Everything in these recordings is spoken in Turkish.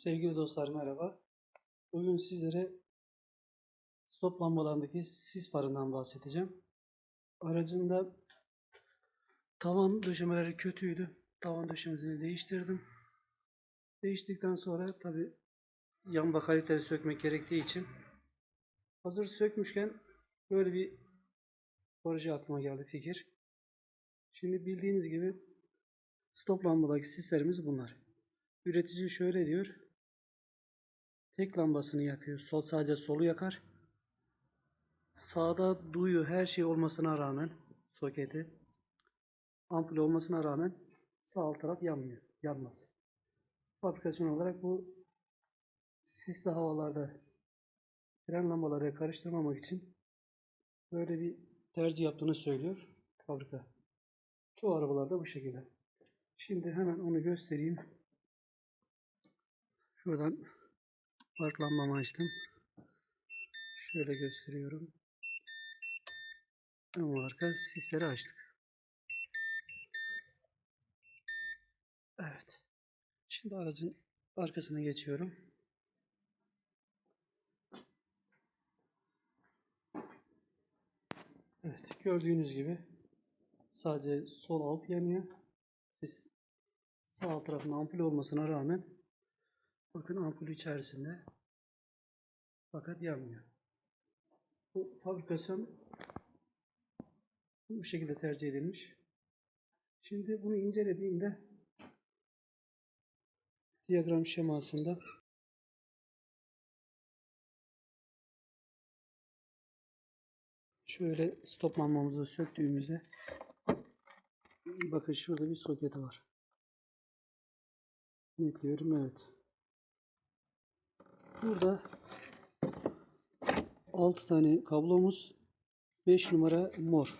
Sevgili dostlar merhaba. Bugün sizlere stop lambalarındaki sis farından bahsedeceğim. Aracında tavan döşemeleri kötüydü. Tavan döşemesini değiştirdim. Değiştikten sonra tabi yan bakaliteleri sökmek gerektiği için hazır sökmüşken böyle bir proje aklıma geldi fikir. Şimdi bildiğiniz gibi stop lambadaki sislerimiz bunlar. Üretici şöyle diyor. Tek lambasını yakıyor. Sol sadece solu yakar. Sağda duyu her şey olmasına rağmen soketi ampul olmasına rağmen sağ alt taraf yanmıyor. Yanmaz. Fabrikasyon olarak bu sisli havalarda fren lambaları karıştırmamak için böyle bir tercih yaptığını söylüyor fabrika. Çoğu arabalarda bu şekilde. Şimdi hemen onu göstereyim. Şuradan park lambamı açtım. Şöyle gösteriyorum. Ön arka sisleri açtık. Evet. Şimdi aracın arkasına geçiyorum. Evet. Gördüğünüz gibi sadece sol alt yanıyor. Sis sağ alt tarafında ampul olmasına rağmen bakın ampul içerisinde fakat yanmıyor. Bu fabrikasyon bu şekilde tercih edilmiş. Şimdi bunu incelediğimde diyagram şemasında şöyle stop lambamızı söktüğümüzde bakın şurada bir soketi var. Netliyorum evet. Burada 6 tane kablomuz 5 numara mor.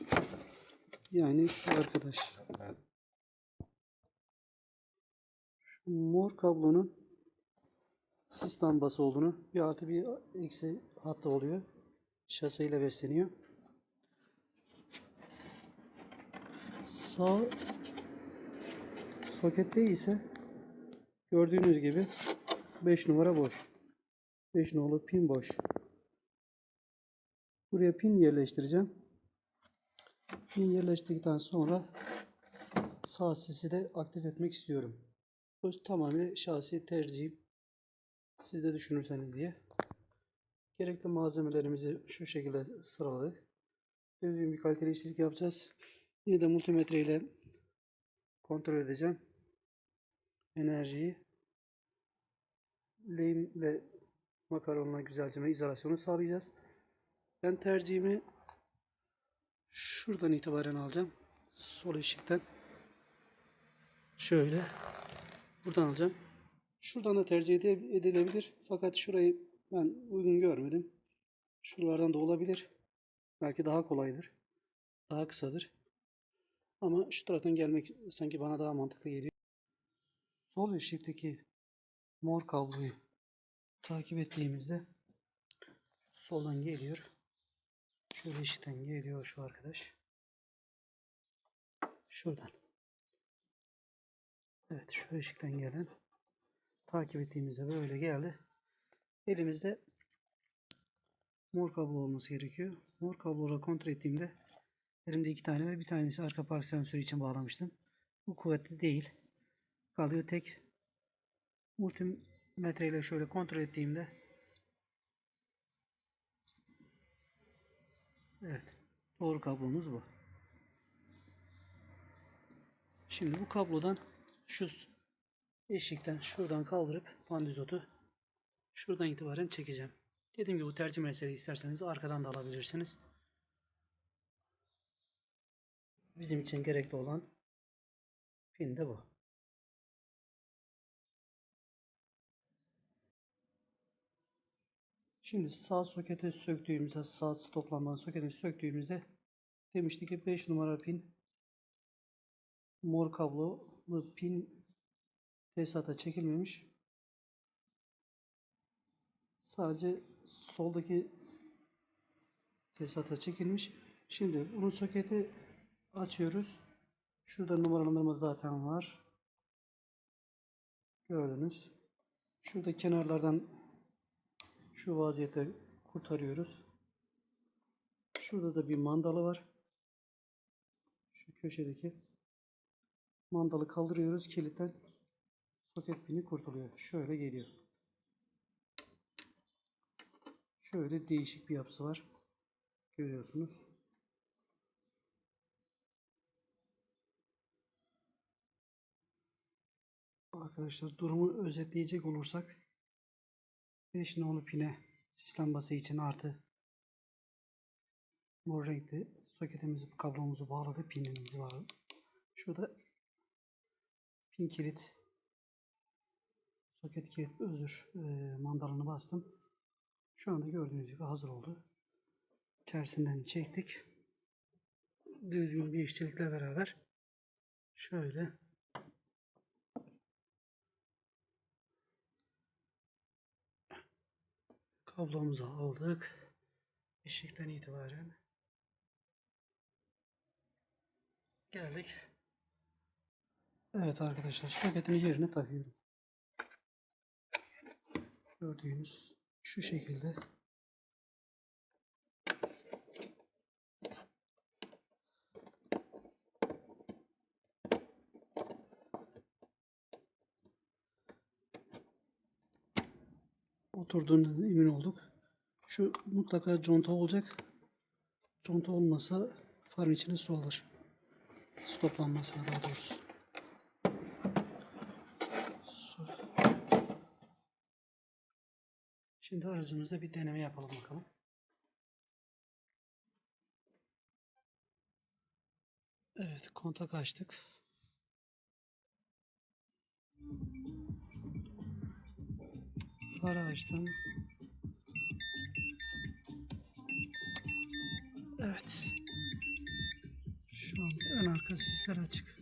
Yani şu arkadaş. Şu mor kablonun sis lambası olduğunu bir artı bir eksi hatta oluyor. Şaseyle besleniyor. Sağ sokette ise gördüğünüz gibi 5 numara boş. 5 nolu pin boş. Buraya pin yerleştireceğim. Pin yerleştirdikten sonra sağ sesi de aktif etmek istiyorum. Bu tamamen şahsi tercihim. Siz de düşünürseniz diye. Gerekli malzemelerimizi şu şekilde sıraladık. Düzgün bir kaliteli işçilik yapacağız. Yine de multimetre ile kontrol edeceğim. Enerjiyi lehimle makaronla güzelce izolasyonu sağlayacağız. Ben tercihimi şuradan itibaren alacağım. Sol eşikten. Şöyle. Buradan alacağım. Şuradan da tercih edilebilir. Fakat şurayı ben uygun görmedim. Şuralardan da olabilir. Belki daha kolaydır. Daha kısadır. Ama şu taraftan gelmek sanki bana daha mantıklı geliyor. Sol eşikteki mor kabloyu takip ettiğimizde soldan geliyor. Şöyle eşikten geliyor şu arkadaş. Şuradan. Evet şu eşikten gelen takip ettiğimizde böyle geldi. Elimizde mor kablo olması gerekiyor. Mor kabloları kontrol ettiğimde elimde iki tane ve bir tanesi arka park sensörü için bağlamıştım. Bu kuvvetli değil. Kalıyor tek multimetre ile şöyle kontrol ettiğimde Evet. Doğru kablomuz bu. Şimdi bu kablodan şu eşikten şuradan kaldırıp pandizotu şuradan itibaren çekeceğim. Dediğim gibi bu tercih meselesi isterseniz arkadan da alabilirsiniz. Bizim için gerekli olan pin de bu. Şimdi sağ soketi söktüğümüzde sağ stoplanma soketini söktüğümüzde demiştik ki 5 numara pin mor kablolu pin tesisata çekilmemiş. Sadece soldaki tesisata çekilmiş. Şimdi bunun soketi açıyoruz. Şurada numaralandırma zaten var. Gördünüz. Şurada kenarlardan şu vaziyette kurtarıyoruz. Şurada da bir mandalı var. Şu köşedeki mandalı kaldırıyoruz. Kilitten soket pini kurtuluyor. Şöyle geliyor. Şöyle değişik bir yapısı var. Görüyorsunuz. Arkadaşlar durumu özetleyecek olursak 5 nolu pine sis lambası için artı mor renkli soketimizi kablomuzu bağladı pinimizi var. Şurada pin kilit soket kilit özür e, mandalını bastım. Şu anda gördüğünüz gibi hazır oldu. İçerisinden çektik. Düzgün bir işçilikle beraber şöyle kablomuzu aldık. Eşikten itibaren geldik. Evet arkadaşlar soketini yerine takıyorum. Gördüğünüz şu şekilde oturduğundan emin olduk. Şu mutlaka conta olacak. Conta olmasa farın içine su alır. Su toplanmasına daha doğrusu. Su. Şimdi aracımızda bir deneme yapalım bakalım. Evet kontak açtık. Farı açtım. Evet. Şu an ön arka sisler açık.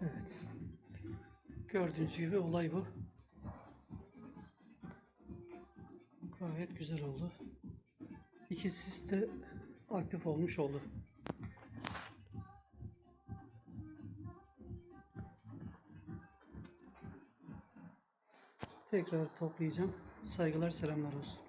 Evet. Gördüğünüz gibi olay bu. Gayet güzel oldu. İki sis de aktif olmuş oldu. Tekrar toplayacağım. Saygılar selamlar olsun.